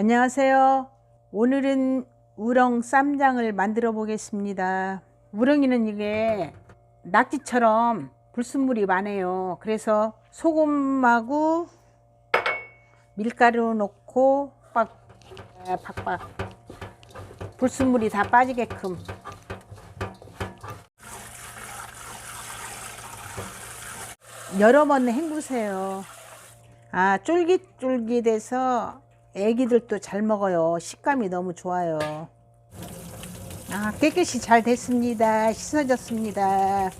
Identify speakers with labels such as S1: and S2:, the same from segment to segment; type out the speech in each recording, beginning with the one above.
S1: 안녕하세요. 오늘은 우렁 쌈장을 만들어 보겠습니다. 우렁이는 이게 낙지처럼 불순물이 많아요. 그래서 소금하고 밀가루 넣고 빡, 아, 팍팍 불순물이 다 빠지게끔 여러 번 헹구세요. 아, 쫄깃쫄깃해서 애기들도 잘 먹어요. 식감이 너무 좋아요. 아, 깨끗이 잘 됐습니다. 씻어졌습니다.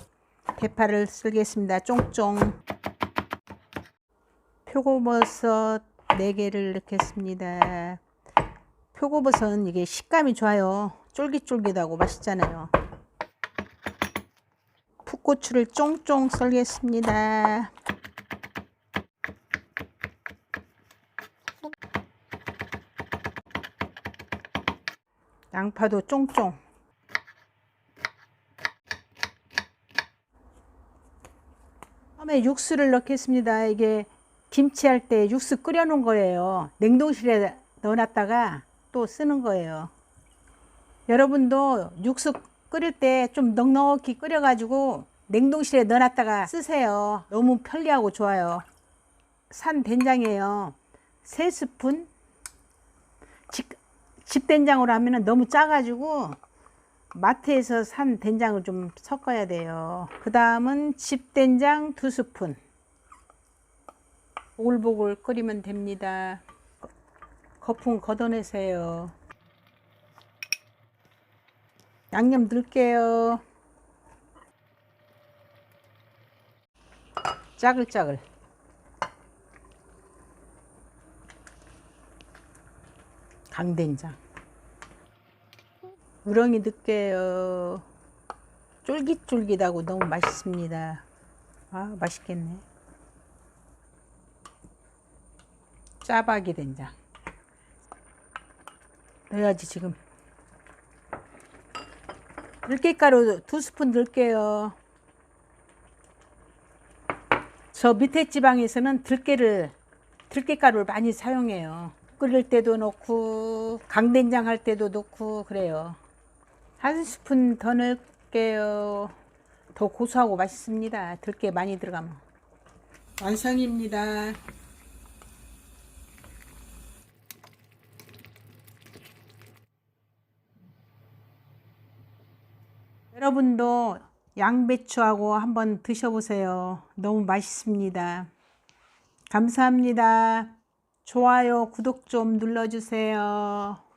S1: 대파를 쓸겠습니다. 쫑쫑. 표고버섯 4개를 넣겠습니다. 표고버섯은 이게 식감이 좋아요. 쫄깃쫄깃하고 맛있잖아요. 풋고추를 쫑쫑 썰겠습니다. 양파도 쫑쫑. 처음에 육수를 넣겠습니다. 이게 김치 할 때 육수 끓여 놓은 거예요. 냉동실에 넣어놨다가 또 쓰는 거예요. 여러분도 육수 끓일 때 좀 넉넉히 끓여 가지고 냉동실에 넣어놨다가 쓰세요. 너무 편리하고 좋아요. 산 된장이에요. 세 스푼. 집, 집 된장으로 하면 너무 짜가지고 마트에서 산 된장을 좀 섞어야 돼요. 그 다음은 집 된장 두 스푼. 보글보글 끓이면 됩니다. 거품 걷어내세요. 양념 넣을게요. 짜글짜글. 강된장. 우렁이 넣을게요. 쫄깃쫄깃하고 너무 맛있습니다. 아, 맛있겠네. 짜박이 된장. 넣어야지, 지금. 들깨가루 두 스푼 넣을게요. 저 밑에 지방에서는 들깨를, 들깨가루를 많이 사용해요. 끓일 때도 넣고, 강된장 할 때도 넣고, 그래요. 한 스푼 더 넣을게요. 더 고소하고 맛있습니다. 들깨 많이 들어가면. 완성입니다. 여러분도 양배추하고 한번 드셔보세요. 너무 맛있습니다. 감사합니다. 좋아요, 구독 좀 눌러주세요.